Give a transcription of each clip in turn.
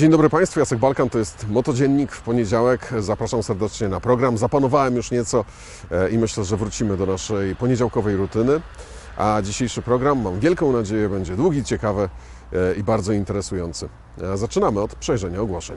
Dzień dobry Państwu, Jacek Balkan, to jest Motodziennik w poniedziałek. Zapraszam serdecznie na program. Zapanowałem już nieco e, i myślę, że wrócimy do naszej poniedziałkowej rutyny. A dzisiejszy program, mam wielką nadzieję, będzie długi, ciekawy e, i bardzo interesujący. E, Zaczynamy od przejrzenia ogłoszeń.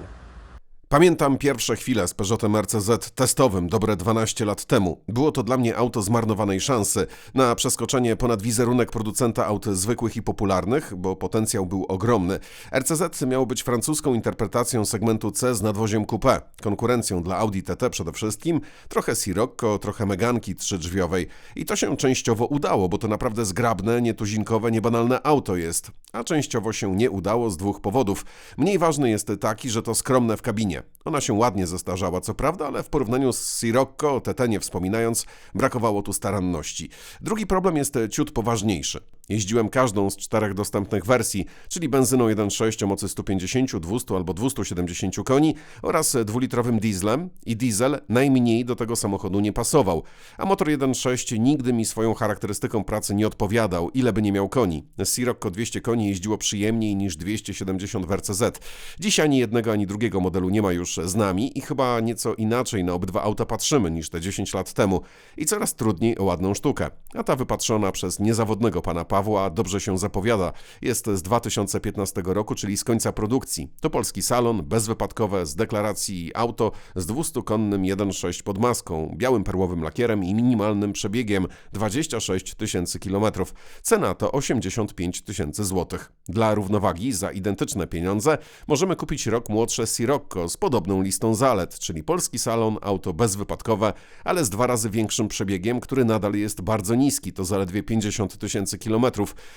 Pamiętam pierwsze chwile z Peugeotem RCZ testowym dobre 12 lat temu. Było to dla mnie auto zmarnowanej szansy na przeskoczenie ponad wizerunek producenta aut zwykłych i popularnych, bo potencjał był ogromny. RCZ miało być francuską interpretacją segmentu C z nadwoziem coupé, konkurencją dla Audi TT przede wszystkim, trochę Sirocco, trochę Meganki trzydrzwiowej. I to się częściowo udało, bo to naprawdę zgrabne, nietuzinkowe, niebanalne auto jest. A częściowo się nie udało z dwóch powodów. Mniej ważny jest taki, że to skromne w kabinie. Ona się ładnie zestarzała, co prawda, ale w porównaniu z Sirocco, TT nie wspominając, brakowało tu staranności. Drugi problem jest ciut poważniejszy. Jeździłem każdą z czterech dostępnych wersji, czyli benzyną 1.6 o mocy 150, 200 albo 270 koni oraz dwulitrowym dieslem i diesel najmniej do tego samochodu nie pasował, a motor 1.6 nigdy mi swoją charakterystyką pracy nie odpowiadał, ile by nie miał koni. Sirocco 200 koni jeździło przyjemniej niż 270 w RCZ. Dziś ani jednego, ani drugiego modelu nie ma już z nami i chyba nieco inaczej na obydwa auta patrzymy niż te 10 lat temu i coraz trudniej o ładną sztukę. A ta wypatrzona przez niezawodnego pana Pawła dobrze się zapowiada. Jest z 2015 roku, czyli z końca produkcji. To polski salon, bezwypadkowe, z deklaracji auto z 200-konnym 1.6 pod maską, białym perłowym lakierem i minimalnym przebiegiem 26 tysięcy kilometrów. Cena to 85 tysięcy złotych. Dla równowagi za identyczne pieniądze możemy kupić rok młodsze Sirocco z podobną listą zalet, czyli polski salon, auto bezwypadkowe, ale z dwa razy większym przebiegiem, który nadal jest bardzo niski, to zaledwie 50 tysięcy kilometrów.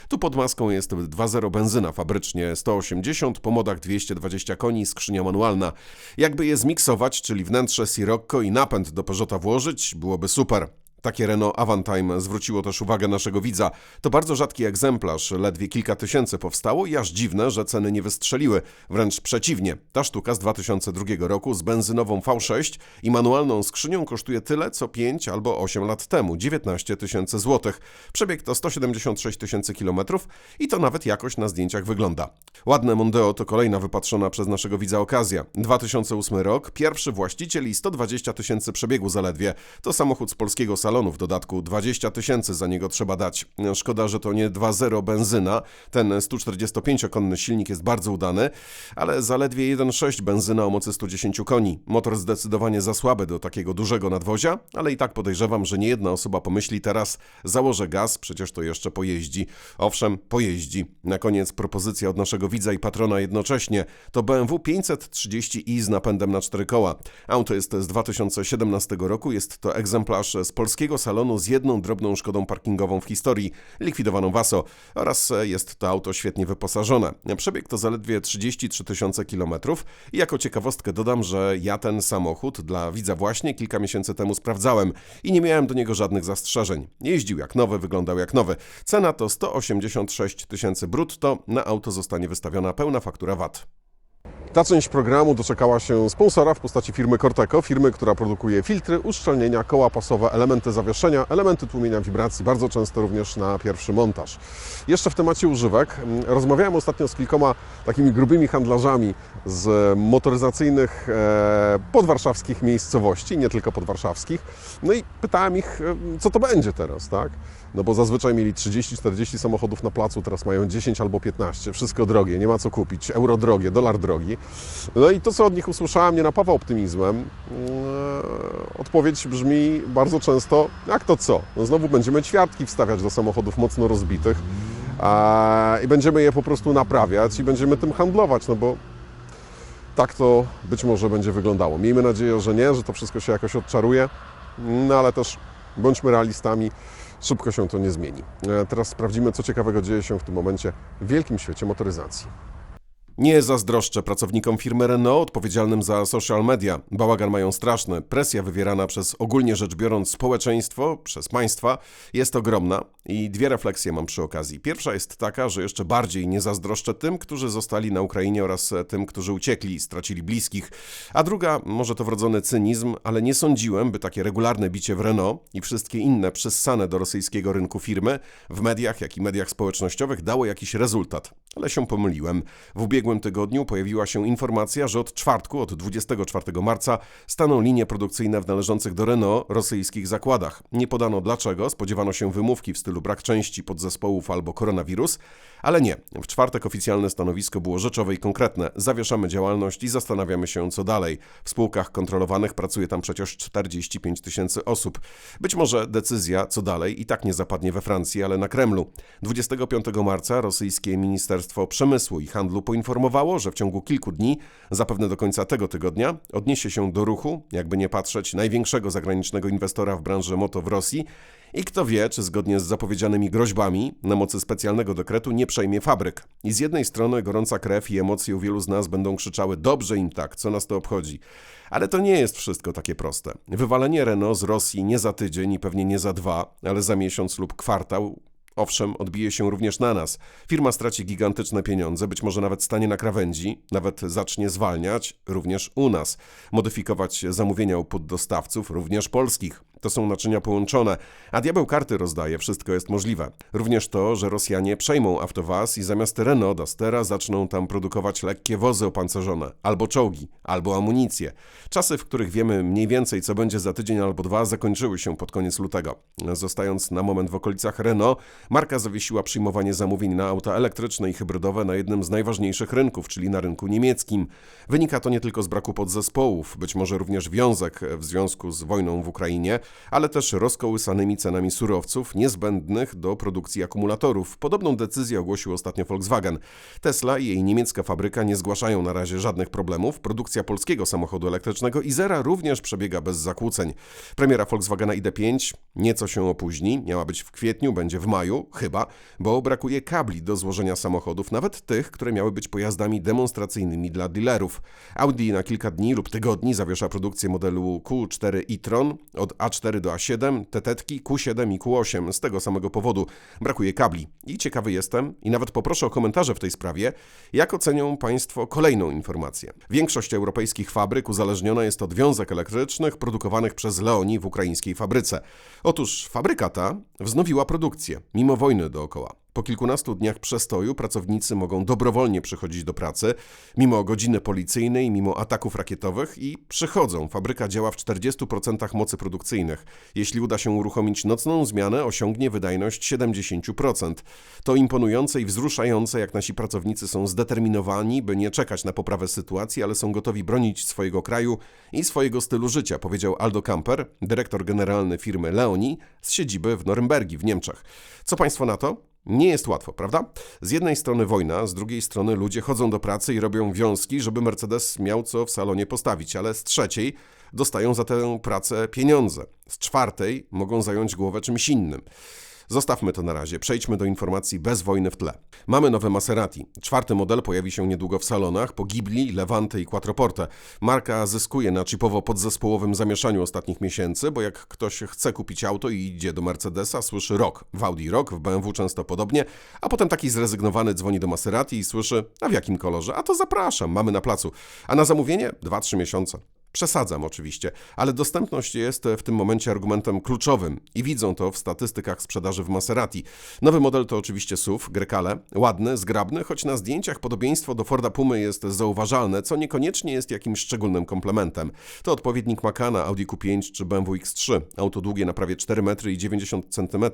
Tu pod maską jest 2.0 benzyna fabrycznie 180, po modach 220 koni, skrzynia manualna. Jakby je zmiksować, czyli wnętrze Sirocco i napęd do Peugeota włożyć, byłoby super. Takie Renault Avantime zwróciło też uwagę naszego widza. To bardzo rzadki egzemplarz, ledwie kilka tysięcy powstało i aż dziwne, że ceny nie wystrzeliły. Wręcz przeciwnie. Ta sztuka z 2002 roku z benzynową V6 i manualną skrzynią kosztuje tyle, co 5 albo 8 lat temu 19 tysięcy złotych. Przebieg to 176 tysięcy kilometrów i to nawet jakoś na zdjęciach wygląda. Ładne Mondeo to kolejna wypatrzona przez naszego widza okazja. 2008 rok, pierwszy właściciel i 120 tysięcy przebiegu zaledwie. To samochód z polskiego salonu w dodatku 20 tysięcy za niego trzeba dać. Szkoda, że to nie 2.0 benzyna. Ten 145-konny silnik jest bardzo udany, ale zaledwie 1.6 benzyna o mocy 110 koni. Motor zdecydowanie za słaby do takiego dużego nadwozia, ale i tak podejrzewam, że nie jedna osoba pomyśli teraz założę gaz, przecież to jeszcze pojeździ. Owszem, pojeździ. Na koniec propozycja od naszego widza i patrona jednocześnie. To BMW 530i z napędem na cztery koła. Auto jest z 2017 roku, jest to egzemplarz z polskiego salonu z jedną drobną szkodą parkingową w historii, likwidowaną Vaso oraz jest to auto świetnie wyposażone. Przebieg to zaledwie 33 tysiące kilometrów i jako ciekawostkę dodam, że ja ten samochód dla widza właśnie kilka miesięcy temu sprawdzałem i nie miałem do niego żadnych zastrzeżeń. Jeździł jak nowy, wyglądał jak nowy. Cena to 186 tysięcy brutto, na auto zostanie wystawiona pełna faktura VAT. Ta część programu doczekała się sponsora w postaci firmy Corteco, firmy, która produkuje filtry, uszczelnienia, koła pasowe, elementy zawieszenia, elementy tłumienia wibracji, bardzo często również na pierwszy montaż. Jeszcze w temacie używek. mm, Rozmawiałem ostatnio z kilkoma takimi grubymi handlarzami z motoryzacyjnych e, podwarszawskich miejscowości, nie tylko podwarszawskich. No i pytałem ich, e, co to będzie teraz, tak? No bo zazwyczaj mieli 30-40 samochodów na placu, teraz mają 10 albo 15. Wszystko drogie, nie ma co kupić. Euro drogie, dolar drogi. No i to, co od nich usłyszałem, nie napawa optymizmem. Eee, Odpowiedź brzmi bardzo często, jak to co? No znowu będziemy ćwiartki wstawiać do samochodów mocno rozbitych i będziemy je po prostu naprawiać i będziemy tym handlować, no bo tak to być może będzie wyglądało. Miejmy nadzieję, że nie, że to wszystko się jakoś odczaruje, no ale też bądźmy realistami, szybko się to nie zmieni. E, Teraz sprawdzimy, co ciekawego dzieje się w tym momencie w wielkim świecie motoryzacji. Nie zazdroszczę pracownikom firmy Renault odpowiedzialnym za social media. Bałagan mają straszny. Presja wywierana przez ogólnie rzecz biorąc społeczeństwo, przez państwa jest ogromna i dwie refleksje mam przy okazji. Pierwsza jest taka, że jeszcze bardziej nie zazdroszczę tym, którzy zostali na Ukrainie oraz tym, którzy uciekli stracili bliskich. A druga, może to wrodzony cynizm, ale nie sądziłem, by takie regularne bicie w Renault i wszystkie inne przyssane do rosyjskiego rynku firmy w mediach, jak i mediach społecznościowych dało jakiś rezultat. Ale się pomyliłem. W ubiegłym tygodniu pojawiła się informacja, że od czwartku, od 24 marca, staną linie produkcyjne w należących do Renault rosyjskich zakładach. Nie podano dlaczego, spodziewano się wymówki w stylu brak części podzespołów albo koronawirus, ale nie. W czwartek oficjalne stanowisko było rzeczowe i konkretne. Zawieszamy działalność i zastanawiamy się, co dalej. W spółkach kontrolowanych pracuje tam przecież 45 tysięcy osób. Być może decyzja, co dalej, i tak nie zapadnie we Francji, ale na Kremlu. 25 marca rosyjskie Ministerstwo Przemysłu i Handlu poinformowało, że w ciągu kilku dni, zapewne do końca tego tygodnia, odniesie się do ruchu, jakby nie patrzeć, największego zagranicznego inwestora w branży moto w Rosji i kto wie, czy zgodnie z zapowiedzianymi groźbami, na mocy specjalnego dekretu nie przejmie fabryk. I z jednej strony gorąca krew i emocje u wielu z nas będą krzyczały dobrze im tak, co nas to obchodzi. Ale to nie jest wszystko takie proste. Wywalenie Renault z Rosji nie za tydzień i pewnie nie za dwa, ale za miesiąc lub kwartał Owszem, odbije się również na nas. Firma straci gigantyczne pieniądze, być może nawet stanie na krawędzi, nawet zacznie zwalniać, również u nas. Modyfikować zamówienia u poddostawców, również polskich. To są naczynia połączone, a diabeł karty rozdaje, wszystko jest możliwe. Również to, że Rosjanie przejmą Avtovaz i zamiast Renault Dustera zaczną tam produkować lekkie wozy opancerzone, albo czołgi, albo amunicję. Czasy, w których wiemy mniej więcej, co będzie za tydzień albo dwa, zakończyły się pod koniec lutego. Zostając na moment w okolicach Renault, marka zawiesiła przyjmowanie zamówień na auta elektryczne i hybrydowe na jednym z najważniejszych rynków, czyli na rynku niemieckim. Wynika to nie tylko z braku podzespołów, być może również wiązek w związku z wojną w Ukrainie, ale też rozkołysanymi cenami surowców niezbędnych do produkcji akumulatorów. Podobną decyzję ogłosił ostatnio Volkswagen. Tesla i jej niemiecka fabryka nie zgłaszają na razie żadnych problemów. Produkcja polskiego samochodu elektrycznego Izera również przebiega bez zakłóceń. Premiera Volkswagena ID5 nieco się opóźni, miała być w kwietniu, będzie w maju, chyba, bo brakuje kabli do złożenia samochodów, nawet tych, które miały być pojazdami demonstracyjnymi dla dealerów. Audi na kilka dni lub tygodni zawiesza produkcję modelu Q4 e-tron od A4 A4 do A7, te tetki Q7 i Q8 z tego samego powodu brakuje kabli. I ciekawy jestem, i nawet poproszę o komentarze w tej sprawie, jak ocenią Państwo kolejną informację. Większość europejskich fabryk uzależniona jest od wiązek elektrycznych produkowanych przez Leoni w ukraińskiej fabryce. Otóż fabryka ta wznowiła produkcję, mimo wojny dookoła. Po kilkunastu dniach przestoju pracownicy mogą dobrowolnie przychodzić do pracy, mimo godziny policyjnej, mimo ataków rakietowych i przychodzą. Fabryka działa w 40% mocy produkcyjnych. Jeśli uda się uruchomić nocną zmianę, osiągnie wydajność 70%. To imponujące i wzruszające, jak nasi pracownicy są zdeterminowani, by nie czekać na poprawę sytuacji, ale są gotowi bronić swojego kraju i swojego stylu życia, powiedział Aldo Kamper, dyrektor generalny firmy Leoni z siedziby w Norymbergi w Niemczech. Co Państwo na to? Nie jest łatwo, prawda? Z jednej strony wojna, z drugiej strony ludzie chodzą do pracy i robią wiązki, żeby Mercedes miał co w salonie postawić, ale z trzeciej dostają za tę pracę pieniądze. Z czwartej mogą zająć głowę czymś innym. Zostawmy to na razie, przejdźmy do informacji bez wojny w tle. Mamy nowe Maserati. Czwarty model pojawi się niedługo w salonach po Ghibli, Levante i Quattroporte. Marka zyskuje na chipowo podzespołowym zamieszaniu ostatnich miesięcy, bo jak ktoś chce kupić auto i idzie do Mercedesa, słyszy rok. W Audi rok, w BMW często podobnie, a potem taki zrezygnowany dzwoni do Maserati i słyszy, a w jakim kolorze? A to zapraszam, mamy na placu. A na zamówienie 2-3 miesiące. Przesadzam oczywiście, ale dostępność jest w tym momencie argumentem kluczowym i widzą to w statystykach sprzedaży w Maserati. Nowy model to oczywiście SUV, Grecale, ładny, zgrabny, choć na zdjęciach podobieństwo do Forda Pumy jest zauważalne, co niekoniecznie jest jakimś szczególnym komplementem. To odpowiednik Macana, Audi Q5 czy BMW X3. Auto długie na prawie 4 metry i 90 cm,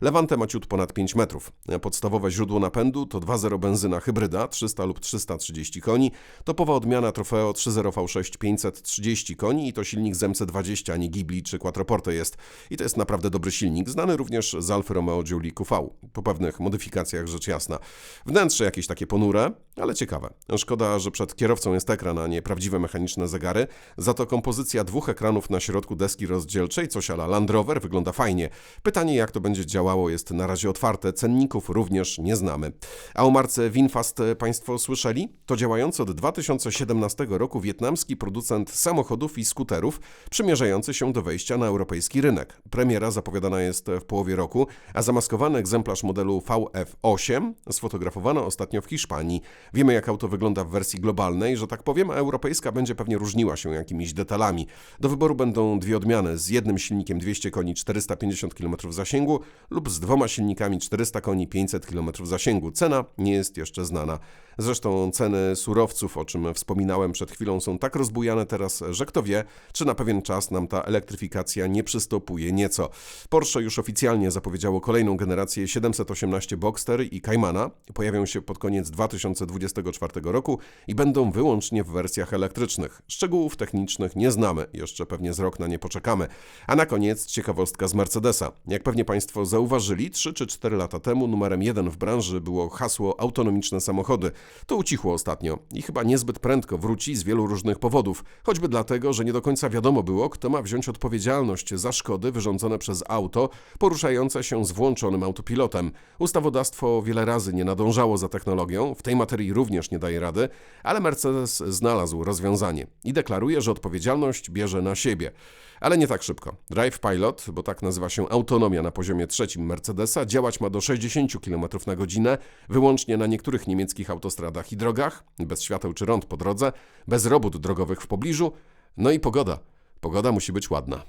Levante ma ciut ponad 5 metrów. Podstawowe źródło napędu to 2.0 benzyna hybryda 300 lub 330 koni, topowa odmiana Trofeo 3.0 V6 530 30 koni i to silnik z MC20, a nie Ghibli czy Quattroporte jest. I to jest naprawdę dobry silnik, znany również z Alfa Romeo Giulia QV, po pewnych modyfikacjach rzecz jasna. Wnętrze jakieś takie ponure, ale ciekawe. Szkoda, że przed kierowcą jest ekran, a nie prawdziwe mechaniczne zegary, za to kompozycja dwóch ekranów na środku deski rozdzielczej, coś ala Land Rover, wygląda fajnie. Pytanie, jak to będzie działało, jest na razie otwarte, cenników również nie znamy. A o marce Winfast Państwo słyszeli? To działający od 2017 roku wietnamski producent samochodów samochodów i skuterów przymierzający się do wejścia na europejski rynek. Premiera zapowiadana jest w połowie roku, a zamaskowany egzemplarz modelu VF8 sfotografowano ostatnio w Hiszpanii. Wiemy, jak auto wygląda w wersji globalnej, że tak powiem, a europejska będzie pewnie różniła się jakimiś detalami. Do wyboru będą dwie odmiany z jednym silnikiem 200 koni 450 km zasięgu lub z dwoma silnikami 400 koni 500 km zasięgu. Cena nie jest jeszcze znana. Zresztą ceny surowców, o czym wspominałem przed chwilą, są tak rozbujane teraz, że kto wie, czy na pewien czas nam ta elektryfikacja nie przystopuje nieco. Porsche już oficjalnie zapowiedziało kolejną generację 718 Boxster i Caymana. Pojawią się pod koniec 2024 roku i będą wyłącznie w wersjach elektrycznych. Szczegółów technicznych nie znamy, jeszcze pewnie z rok na nie poczekamy. A na koniec ciekawostka z Mercedesa. Jak pewnie Państwo zauważyli, 3 czy 4 lata temu numerem jeden w branży było hasło autonomiczne samochody. To ucichło ostatnio i chyba niezbyt prędko wróci z wielu różnych powodów, choćby dlatego, że nie do końca wiadomo było, kto ma wziąć odpowiedzialność za szkody wyrządzone przez auto poruszające się z włączonym autopilotem. Ustawodawstwo wiele razy nie nadążało za technologią, w tej materii również nie daje rady, ale Mercedes znalazł rozwiązanie i deklaruje, że odpowiedzialność bierze na siebie. Ale nie tak szybko. Drive Pilot, bo tak nazywa się autonomia na poziomie trzecim Mercedesa, działać ma do 60 km na godzinę, wyłącznie na niektórych niemieckich autostradach i drogach, bez świateł czy rąd po drodze, bez robót drogowych w pobliżu, no i pogoda. Pogoda musi być ładna.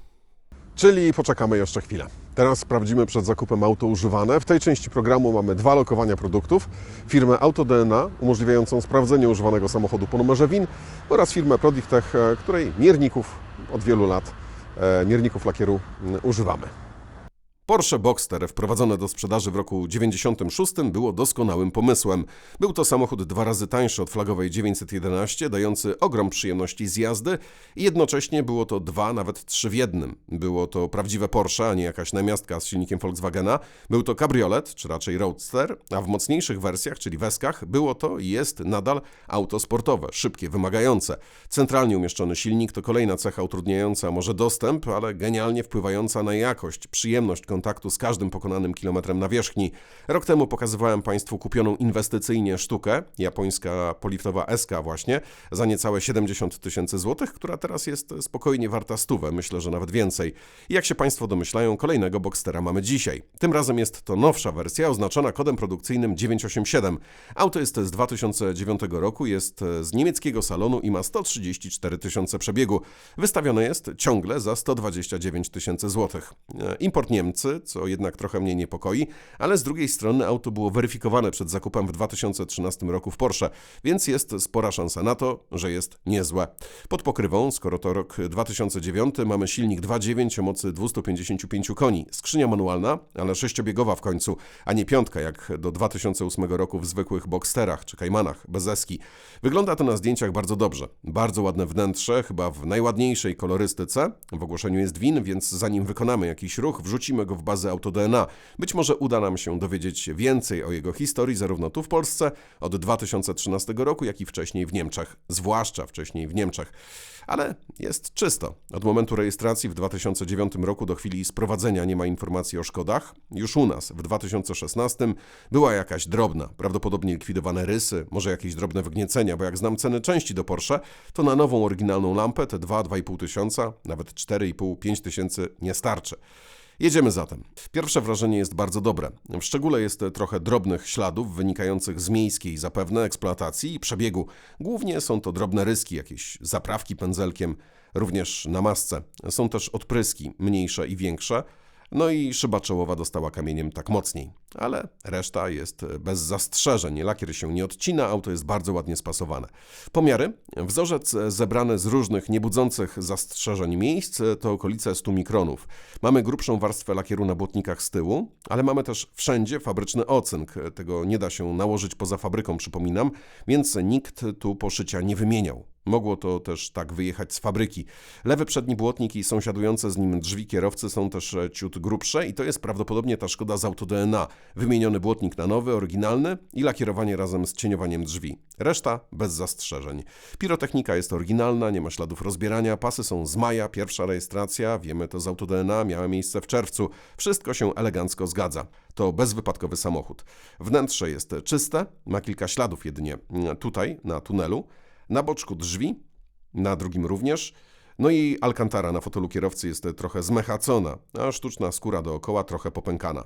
Czyli poczekamy jeszcze chwilę. Teraz sprawdzimy przed zakupem auto używane. W tej części programu mamy dwa lokowania produktów. Firmę AutoDNA, umożliwiającą sprawdzenie używanego samochodu po numerze WIN oraz firmę Prodichtech, e, której mierników od wielu lat, e, mierników lakieru używamy. Porsche Boxster wprowadzone do sprzedaży w roku 96 było doskonałym pomysłem. Był to samochód dwa razy tańszy od flagowej 911, dający ogrom przyjemności z jazdy i jednocześnie było to dwa, nawet trzy w jednym. Było to prawdziwe Porsche, a nie jakaś namiastka z silnikiem Volkswagena. Był to kabriolet, czy raczej roadster, a w mocniejszych wersjach, czyli weskach, było to i jest nadal auto sportowe, szybkie, wymagające. Centralnie umieszczony silnik to kolejna cecha utrudniająca może dostęp, ale genialnie wpływająca na jakość, przyjemność kontaktu z każdym pokonanym kilometrem nawierzchni. Rok temu pokazywałem Państwu kupioną inwestycyjnie sztukę, japońska poliftowa SK właśnie, za niecałe 70 tysięcy złotych, która teraz jest spokojnie warta stówę, myślę, że nawet więcej. I jak się Państwo domyślają, kolejnego Boxstera mamy dzisiaj. Tym razem jest to nowsza wersja oznaczona kodem produkcyjnym 987. Auto jest z 2009 roku, jest z niemieckiego salonu i ma 134 tysiące przebiegu. Wystawione jest ciągle za 129 tysięcy złotych. E, Import Niemcy, co jednak trochę mnie niepokoi, ale z drugiej strony auto było weryfikowane przed zakupem w 2013 roku w Porsche, więc jest spora szansa na to, że jest niezłe. Pod pokrywą, skoro to rok 2009, mamy silnik 2.9 o mocy 255 koni, skrzynia manualna, ale sześciobiegowa w końcu, a nie piątka jak do 2008 roku w zwykłych Boxsterach czy Caymanach bez eski. Wygląda to na zdjęciach bardzo dobrze. Bardzo ładne wnętrze, chyba w najładniejszej kolorystyce. W ogłoszeniu jest win, więc zanim wykonamy jakiś ruch, wrzucimy go w bazę AutoDNA. Być może uda nam się dowiedzieć więcej o jego historii, zarówno tu w Polsce od 2013 roku, jak i wcześniej w Niemczech, zwłaszcza wcześniej w Niemczech. Ale jest czysto. Od momentu rejestracji w 2009 roku do chwili sprowadzenia nie ma informacji o szkodach. Już u nas w 2016 była jakaś drobna, prawdopodobnie likwidowane rysy, może jakieś drobne wygniecenia, bo jak znam ceny części do Porsche, to na nową oryginalną lampę te 2-2,5 tysiąca, nawet 4,5-5 tysięcy nie starczy. Jedziemy zatem. Pierwsze wrażenie jest bardzo dobre. W szczególe jest trochę drobnych śladów wynikających z miejskiej zapewne eksploatacji i przebiegu. Głównie są to drobne ryski, jakieś zaprawki pędzelkiem, również na masce. Są też odpryski, mniejsze i większe. No i szyba czołowa dostała kamieniem tak mocniej. Ale reszta jest bez zastrzeżeń. Lakier się nie odcina, auto jest bardzo ładnie spasowane. Pomiary. Wzorzec zebrany z różnych niebudzących zastrzeżeń miejsc to okolice 100 mikronów. Mamy grubszą warstwę lakieru na błotnikach z tyłu, ale mamy też wszędzie fabryczny ocynk. Tego nie da się nałożyć poza fabryką, przypominam, więc nikt tu poszycia nie wymieniał. Mogło to też tak wyjechać z fabryki. Lewy przedni błotnik i sąsiadujące z nim drzwi kierowcy są też e, ciut grubsze i to jest prawdopodobnie ta szkoda z AutoDNA. Wymieniony błotnik na nowy, oryginalny i lakierowanie razem z cieniowaniem drzwi. Reszta bez zastrzeżeń. Pirotechnika jest oryginalna, nie ma śladów rozbierania, pasy są z maja, pierwsza rejestracja, wiemy to z AutoDNA, miała miejsce w czerwcu. Wszystko się elegancko zgadza. To bezwypadkowy samochód. Wnętrze jest czyste, ma kilka śladów jedynie mm, tutaj, na tunelu. Na boczku drzwi, na drugim również. No i alcantara na fotelu kierowcy jest trochę zmechacona, a sztuczna skóra dookoła trochę popękana.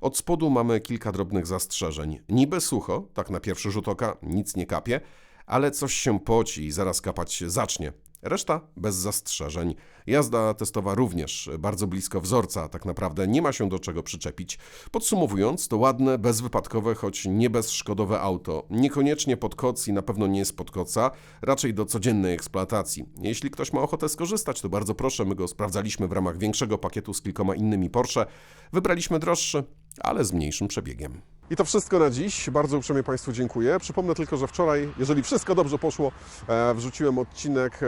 Od spodu mamy kilka drobnych zastrzeżeń. Niby sucho, tak na pierwszy rzut oka, nic nie kapie, ale coś się poci i zaraz kapać zacznie. Reszta bez zastrzeżeń. Jazda testowa również bardzo blisko wzorca, tak naprawdę nie ma się do czego przyczepić. Podsumowując, to ładne, bezwypadkowe, choć nie bezszkodowe auto. Niekoniecznie pod koc i na pewno nie z pod koca, raczej do codziennej eksploatacji. Jeśli ktoś ma ochotę skorzystać, to bardzo proszę, my go sprawdzaliśmy w ramach większego pakietu z kilkoma innymi Porsche. Wybraliśmy droższy, ale z mniejszym przebiegiem. I to wszystko na dziś. Bardzo uprzejmie Państwu dziękuję. Przypomnę tylko, że wczoraj, jeżeli wszystko dobrze poszło, e, wrzuciłem odcinek,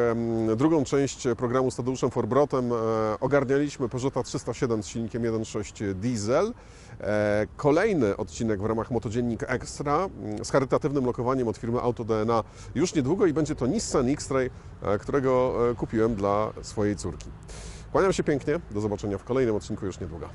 drugą część programu z Tadeuszem Forbrotem. E, Ogarnialiśmy Peugeota 307 z silnikiem 1.6 diesel. E, Kolejny odcinek w ramach Motodziennik Extra mm, z charytatywnym lokowaniem od firmy Auto DNA już niedługo i będzie to Nissan X-Ray, którego kupiłem dla swojej córki. Kłaniam się pięknie. Do zobaczenia w kolejnym odcinku już niedługo.